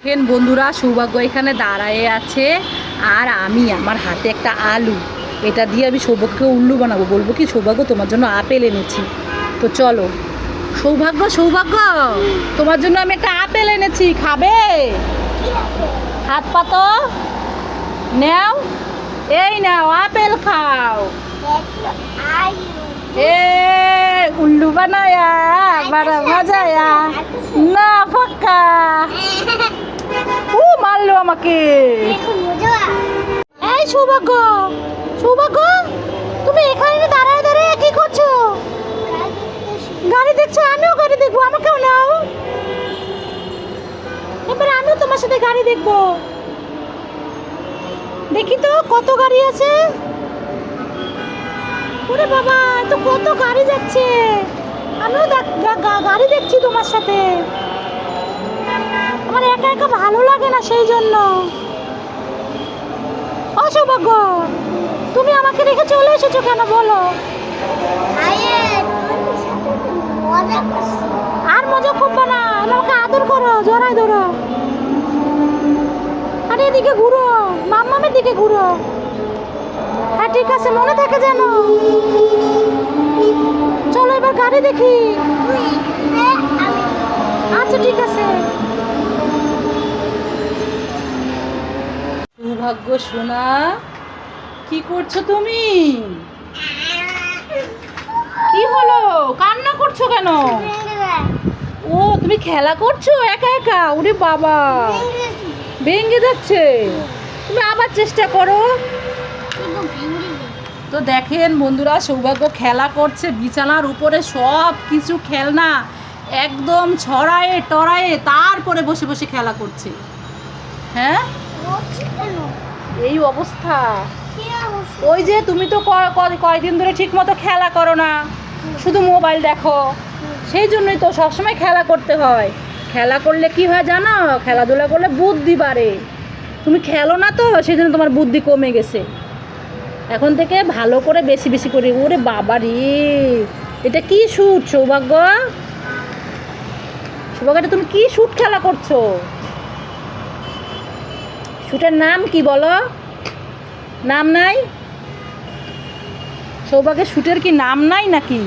দেখেন বন্ধুরা, সৌভাগ্য এখানে দাঁড়ায়ে আছে। আর আমি আমার হাতে একটা আলু। এটা দিয়ে আমি সৌভাগ্যকে উল্লু বানাবো। বলব কি, সৌভাগ্য তোমার জন্য আপেল এনেছি। তো চলো। সৌভাগ্য সৌভাগ্য! তোমার জন্য আমি একটা আপেল এনেছি। খাবে? হাত পাতো নেও। এই নাও, আপেল খাও। এ, উল্লু বানায়া, বড় মজায়া না, ফাক্কা। আমাকে এই সৌভাগ্য সৌভাগ্য, তুমি এখানে দাঁড়ায় দাঁড়ায় কি করছ? গাড়ি দেখছ, আমিও গাড়ি দেখব, আমাকেও নাও। এবার আমিও তোমার সাথে গাড়ি দেখব। দেখি তো, কত গাড়ি আছে? ওরে বাবা তো কত গাড়ি যাচ্ছে। আমিও গাড়ি দেখছি তোমার সাথে। আমার একা একা ভালো লাগে না সেই জন্য। অসৌভাগ্য। তুমি আমাকে রেখে চলে এসেছ কেন বলো? আর মজা করব না আমাকে আদর করো জড়াই ধরো। আরে এদিকে ঘুরো মাম্মামের দিকে ঘুরো। হ্যাঁ ঠিক আছে মনে থাকে যেন। চলো এবার গাড়ি দেখি। আচ্ছা ঠিক আছে। সৌভাগ্য সোনা। কি করছ তুমি? কি হলো? কান্না করছ কেন? ও, তুমি খেলা করছ? একা একা? ওরে বাবা। ভেঙে যাচ্ছে। তুমি আবার চেষ্টা করো। তো দেখেন বন্ধুরা, সৌভাগ্য খেলা করছে, বিছানার উপরে সব কিছু খেলনা একদম ছড়ায়ে, টড়ায়ে তারপরে বসে বসে খেলা করছে। হ্যাঁ? এই অবস্থা। ওই যে তুমি তো কয়দিন ধরে ঠিক মতো খেলা করো না। শুধু মোবাইল দেখো। সেই জন্যই তো সবসময় খেলা করতে হয়। খেলা করলে কি হয় জানো? খেলাধুলা করলে বুদ্ধি বাড়ে। তুমি খেলো না তো সেই জন্য তোমার বুদ্ধি কমে গেছে। এখন থেকে ভালো করে বেশি বেশি করে। ওরে বাবা রে! এটা কি শুট সৌভাগ্য? সৌভাগ্যটা তুমি কি শুট খেলা করছ? শুটের নাম কি বলো? নাম নাই? সৌভাগ্যের শুটের কি নাম নাই নাকি?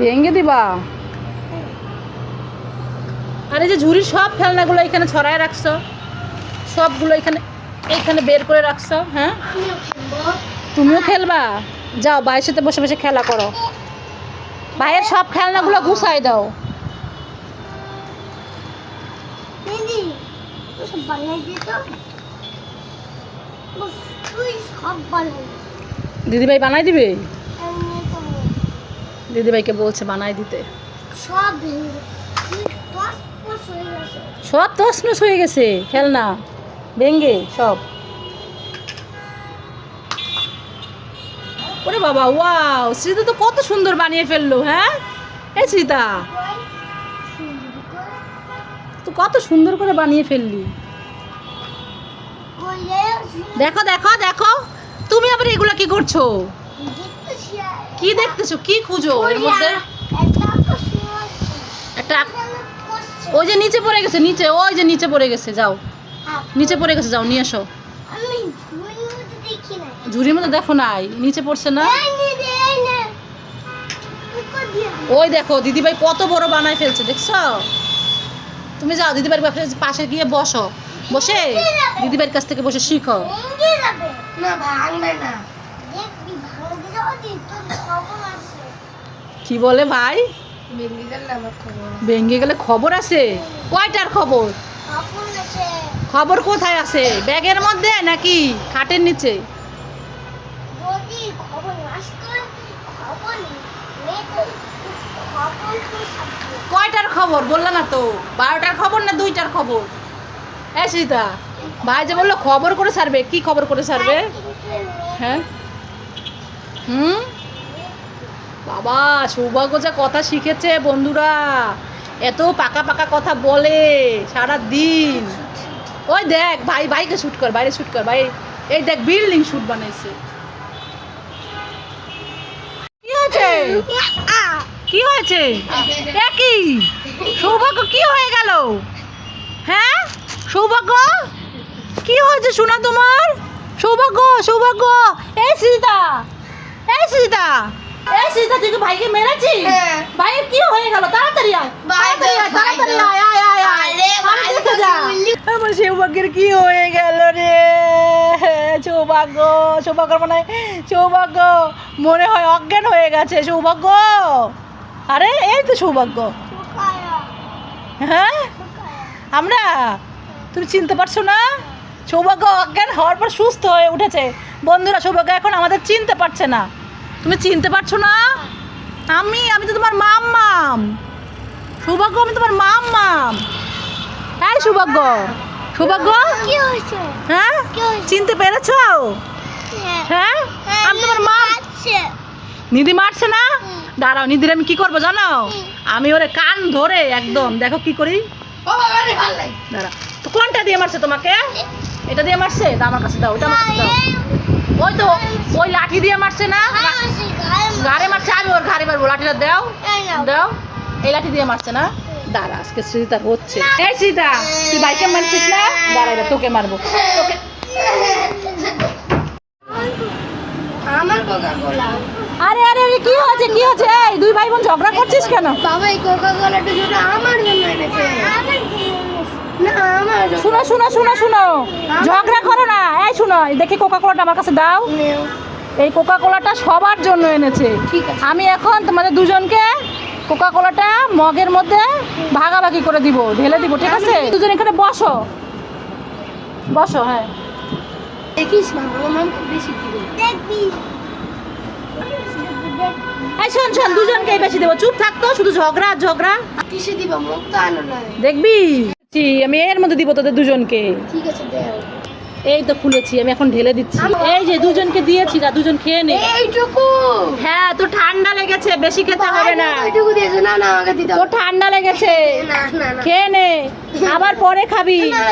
ভেঙে দিবা আর এই যে ঝুড়ির সব খেলনাগুলো এখানে ছড়ায় রাখছো সবগুলো এখানে এখানে বের করে রাখছো হ্যাঁ? তুমিও খেলবা? যাও ভাইয়ের সাথে বসে বসে খেলা করো। ভাইয়ের সব খেলনাগুলো গুছাই দাও। দিদিভাই বানাই দিবে? দিদিভাইকে বলছে বানাই দিতে। সব হয়ে সব তছনছ হয়ে গেছে খেলনা ভেঙ্গে সব। ওরে বাবা ওয়াও শ্রীতা তো কত সুন্দর বানিয়ে ফেলল হ্যাঁ? এই শ্রীতা তো কত সুন্দর করে বানিয়ে ফেললি। দেখো দেখো দেখো। তুমি আবার এগুলো কি করছ? কি দেখতেছো? কি খুঁজো? এর মধ্যে একটা ওই যে নিচে পড়ে গেছে নিচে ওই যে নিচে পড়ে গেছে যাও। নিচে পড়ে গেছে যাও নিয়ে এসো। ঝুড়ির মধ্যে দেখি নাই। নিচে পড়ছে না। ওই দেখো দিদিভাই কত বড় বানায় ফেলছে দেখছ? তুমি যাও দিদিভাইয়ের পাশে- পাশে গিয়ে বসো। বসে? দিদিভাইয়ের কাছ থেকে বসে শিখো। কি বলে ভাই? ভেঙে গেলে খবর? আছে? কয়টার খবর? খবর খবর কোথায় আছে? ব্যাগের মধ্যে নাকি খাটের নিচে যদি খবর আসতো, খবর নেই তো, খবর তো থাকবে। কয়টার খবর? বলল না তো। বারোটার খবর না দুইটার খবর? হ্যাঁ সীতা ভাই যে বলল খবর করে ছাড়বে। কি খবর করে নেই। হ্যাঁ? হুম? বাবা, সৌভাগ্য যা কথা শিখেছে বন্ধুরা। এত পাকা পাকা কথা বলে সারা দিন ওই দেখ, ভাই, ভাইকে শ্যুট কর বাইরে শ্যুট কর, ভাই। এই দেখ, বিল্ডিং শ্যুট বানাইছে। কি কি হয়েছে? একই সৌভাগ্য কি হয়ে গেল? হ্যাঁ? সৌভাগ্য? কি হয়েছে শোনা তোমার? সৌভাগ্য সৌভাগ্য। এই সীতা এই সীতা এই সীতা তুই ভাইকে মেরেছিস? হ্যাঁ। ভাইয়ের কি হয়ে গেল? তাড়াতাড়ি আয় ভাই তাড়াতাড়ি আয়, তাড়াতাড়ি আয় আয় আয় আয়। আরে, আমি ভাই দেখে যা। আমার সৌভাগ্যের কি হয়ে গেল রে? সৌভাগ্য সৌভাগ্য মানে সৌভাগ্য। মনে হয় অজ্ঞান হয়ে গেছে সৌভাগ্য। আরে এই তো সৌভাগ্য। হ্যাঁ? আমরা? তুমি চিনতে পারছ না? সৌভাগ্য অজ্ঞান হওয়ার পর সুস্থ হয়ে উঠেছে। বন্ধুরা সৌভাগ্য এখন আমাদের চিনতে পারছে না। তুমি চিনতে পারছ না? আমি আমি তো তোমার মাম্মাম। সৌভাগ্য আমি তোমার মাম্মাম। হ্যাঁ সৌভাগ্য। সৌভাগ্য? হ্যাঁ? চিনতে পেরেছ? হ্যাঁ। আমি তোমার মা আছে নিধি মারছে না। দাঁড়াও নিধির আমি কি করব জানো? আমি ওরে কান ধরে একদম দেখো কি করি। দাঁড়া তো কোনটা দিয়ে মারছে তোমাকে? এটা দিয়ে মারছে? এটা আমার কাছে দাও ওটা আমার কাছে দাও। ওই তো ওই লাঠি দিয়ে মারছে না? ঘাড়ে মারছে। আমি ওর ঘাড়ে মারবো। লাঠিটা দাও দাও। এই লাঠি দিয়ে মারছে না? দাঁড়া আজকে সীতা হচ্ছে। এই সীতা তুই বাইকে মারছিস না? দাঁড়া এবার তোকে মারবো। তোকে আমার কোকা কোলা আরে আরে আরে কি হয়েছে কি হয়েছে? এই দুই ভাই বোন ঝগড়া করছিস কেন? বাবা এই কোকা কোলাটা শুধু আমার জন্য এনেছে। না আমার জন্য। শুনো শুনো শুনো শুনো। ঝগড়া করো না। এই শুনো এই দেখি কোকা কোলাটা আমার কাছে দাও। এই কোকা কোলাটা সবার জন্য এনেছে। আমি এখন তোমাদের দুজনকে কোকা কোলাটা মগের মধ্যে ভাগাভাগি করে দিব ঢেলে দিব ঠিক আছে? দুজন এখানে বসো। বসো হ্যাঁ। দেখিস না বেশি দেখবি এই শোন শোন দুজনকেই বেশি দেবো। চুপ থাকতো শুধু ঝগড়া ঝগড়া। কিসে দিব মুখ তো আনো না দেখবি? আমি এর মধ্যে দিব তোদের দুজনকে। ঠিক আছে দেও। এই তো খুলেছি আমি এখন ঢেলে দিচ্ছি। এই যে দুজনকে দিয়েছি যা দুজন খেয়ে নে। এইটুকু। হ্যাঁ তো ঠান্ডা লেগেছে বেশি খেতে হবে না। ওইটুকু দিয়েছে না না আমাকে দিতে তো ঠান্ডা লেগেছে। না না না খেয়ে নে আবার পরে খাবি। না,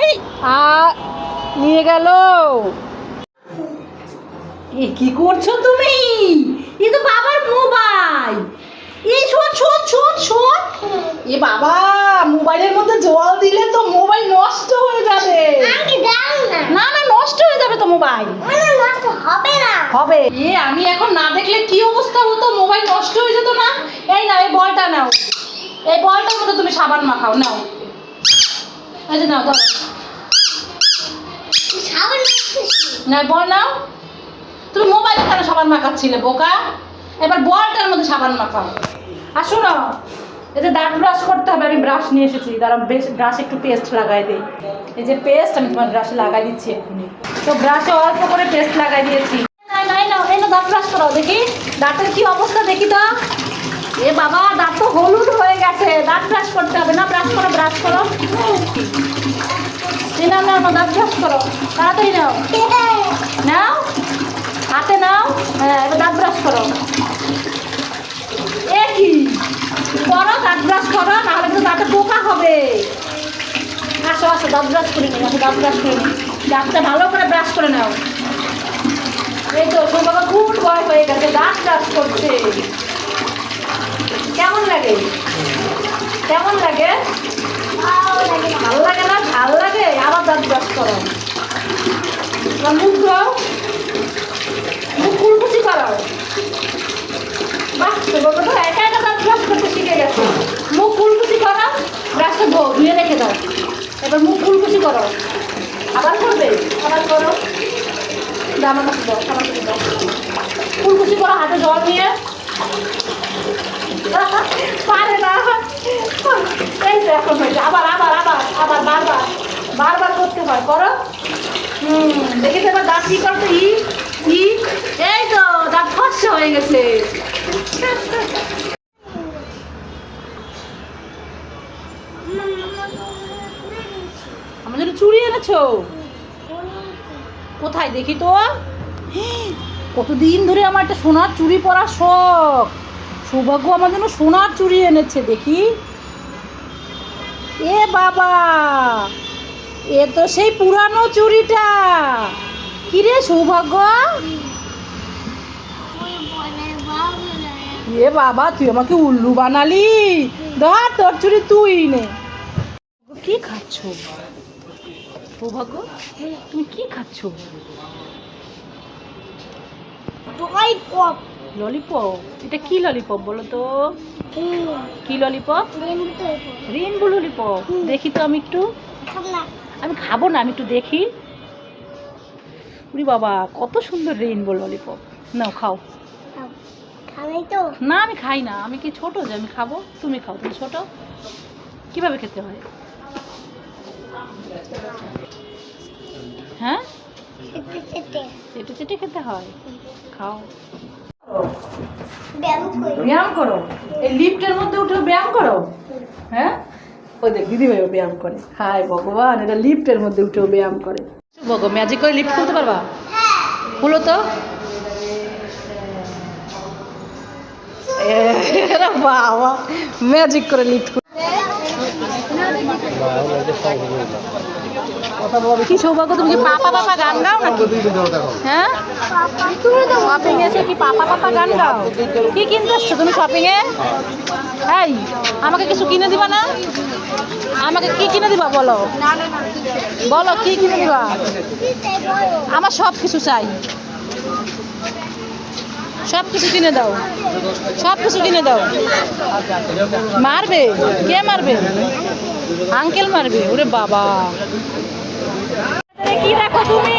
এই আ নিয়ে গেল। এ কি করছ তুমি? এ তো বাবার মোবাইল। এই শোন শোন শোন শোন। এ বাবা মোবাইলের মধ্যে জল দিলে তো মোবাইল নষ্ট হয়ে যাবে। না। না না নষ্ট হয়ে যাবে তো মোবাইল। হবে না। হবে। এ আমি এখন না দেখলে কি অবস্থা হতো? মোবাইল নষ্ট হয়ে যেত না? এই নাও এই বলটা নাও। এই বলটার মধ্যে তুমি সাবান মাখাও নাও। যে নাও ধরো। সাবান না বল নাও। তুমি মোবাইলে কেন সাবান মাখাচ্ছিলে বোকা? এবার বলটার মধ্যে সাবান মাখাও। আর শোনো এই যে দাঁত ব্রাশ করতে হবে আমি ব্রাশ নিয়ে এসেছি। দাঁড়া বেশ ব্রাশে একটু পেস্ট লাগাই দিই। এই যে পেস্ট আমি তোমার ব্রাশে লাগাই দিচ্ছি এক্ষুনি। তো ব্রাশে অল্প করে পেস্ট লাগাই দিয়েছি। না না দাঁত ব্রাশ করো দেখি। দাঁতের কি অবস্থা দেখি তো। এ বাবা দাঁত তো হলুদ হয়ে গেছে। দাঁত ব্রাশ করতে হবে না ব্রাশ করো ব্রাশ করো। নাও নাও, দাঁত ব্রাশ করো। তাড়াতাড়ি নাও। নাও। হাতে নাও হ্যাঁ এবার দাঁত ব্রাশ করো। এ কি? করো, দাঁত ব্রাশ করো, নাহলে কিন্তু দাঁতে পোকা হবে। আসো আসো, দাঁত ব্রাশ করে নিই, আসো, দাঁত ব্রাশ করে নিই। দাঁতটা ভালো করে ব্রাশ করে নাও। এই তো তোমাকে খুব ভয় হয়ে গেছে, দাঁত ব্রাশ করছে। কেমন লাগে? কেমন লাগে? ভালো লাগে না? ভালো লাগে? আবার দাঁত ব্রাশ করো। মুখ ধোও। কুলকুচি বাহ তোমাকে তো একা একা দাঁত মুখ কুলকুচি করো ব্রাশটা ধুয়ে রেখে দাও। এবার মুখ কুলকুচি করো। আবার করবে? আবার করো। হাতে জল নিয়ে। পারে না। এই এখন আবার আবার আবার আবার বারবার বারবার করতে হয়। করো। হুম, দেখি তো এবার দাঁত কি করো ই। এই তো দাঁত হয়ে গেছে। জন্য চুড়ি এনেছো? কোথায় দেখি তো? কতদিন ধরে আমার একটা সোনার চুড়ি পরা শখ। সৌভাগ্য আমার জন্য সোনার চুড়ি এনেছে, দেখি। এ বাবা, এ তো সেই পুরানো চুড়িটা। কিরে সৌভাগ্য? এ বাবা তুই আমাকে উল্লু বানালি। ধর তোর চুড়ি তুই নে। কি খাচ্ছ? সৌভাগ্য তুমি কি খাচ্ছ? টয় পপ ললিপপ এটা কি ললিপপ বলো তো? কি ললিপপ রেনবো ললিপপ দেখি তো আমি একটু। আমি খাব না আমি একটু দেখি। উরি বাবা কত সুন্দর রেইনবো ললিপপ নাও খাও। খাবে তো। না আমি খাই না। আমি কি ছোট যে আমি খাব? তুমি খাও তুমি ছোট। কীভাবে খেতে হয়? হ্যাঁ? চেটে। চেটে খেতে হয়? খাও। ব্যায়াম ব্যায়াম করো। এই লিফটের মধ্যে উঠে ব্যায়াম করো। হ্যাঁ? ওই দেখ দিদিভাইও ব্যায়াম করে। হায় ভগবান এটা লিফটের মধ্যে উঠেও ব্যায়াম করে। বগো ম্যাজিক করে লিফট খুলতে পারবা খুলো তো বাবা ম্যাজিক করে লিফট কি সৌভাগ্য, তুমি কি পাপা পাপা গান গাও নাকি? হ্যাঁ? শপিং এসে কি পাপা পাপা গান গাও? কি কিনতে আসছো তুমি শপিং এ? এই, আমাকে কিছু কিনে দিবা না? আমাকে কি কিনে দিবা বলো? বলো, কি কিনে দিবা? আমার সব কিছু চাই। সব কিছু কিনে দাও। সব কিছু কিনে দাও। মারবে? কে মারবে? আঙ্কেল মারবে? ওরে বাবা। কি দেখো তুমি?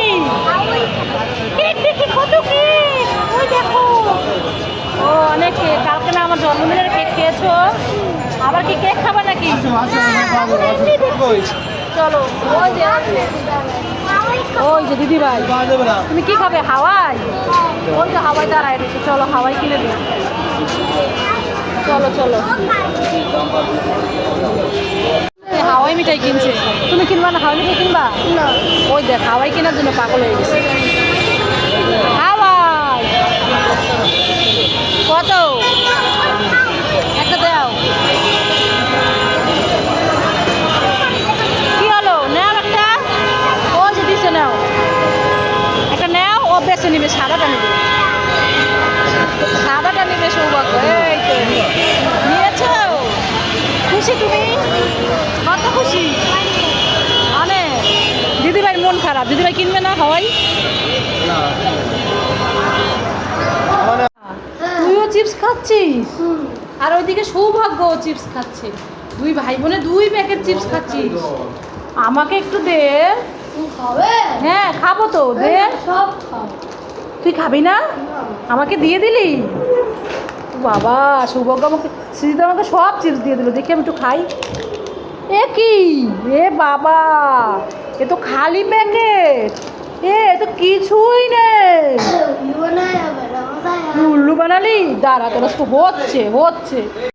ও অনেক কালকে না আমার জন্মদিনের কেক খেয়েছো? আবার কি কেক খাবা নাকি? চলো ওই যে ওই যে দিদি ভাই। তুমি কি খাবে? হাওয়াই? ওই তো হাওয়াই দাঁড়ায় রয়েছে। চলো হাওয়াই কিনে দিই। চলো চলো। হাওয়াই মিঠাই কিনছে। তুমি কিনবা না হাওয়াই মিঠাই কিনবা? না। ওই দেখ হাওয়াই কেনার জন্য পাগল হয়ে গেছে। হাওয়াই! কত? একটা দাও। কি হলো? নাও একটা। ও যে দিছে নাও। একটা নাও ও বেছে নিবে সাদাটা নিবে। খারাপ দিদিভাই কিনবে না হাওয়াই? তুইও চিপস খাচ্ছিস? আর ওইদিকে সৌভাগ্য চিপস খাচ্ছে। দুই ভাই বোনে দুই প্যাকেট চিপস খাচ্ছিস। আমাকে একটু দে। হ্যাঁ খাব তো দে। সব তুই খাবি না? আমাকে দিয়ে দিলি? বাবা সৌভাগ্য আমাকে সৃজিত আমাকে সব চিপস দিয়ে দিল। দেখি আমি একটু খাই। এ কি? এ বাবা! এ তো খালি প্যাকেট। এ তো কিছুই নেই। উল্লু বানালি? দাঁড়া তোর হচ্ছে হচ্ছে।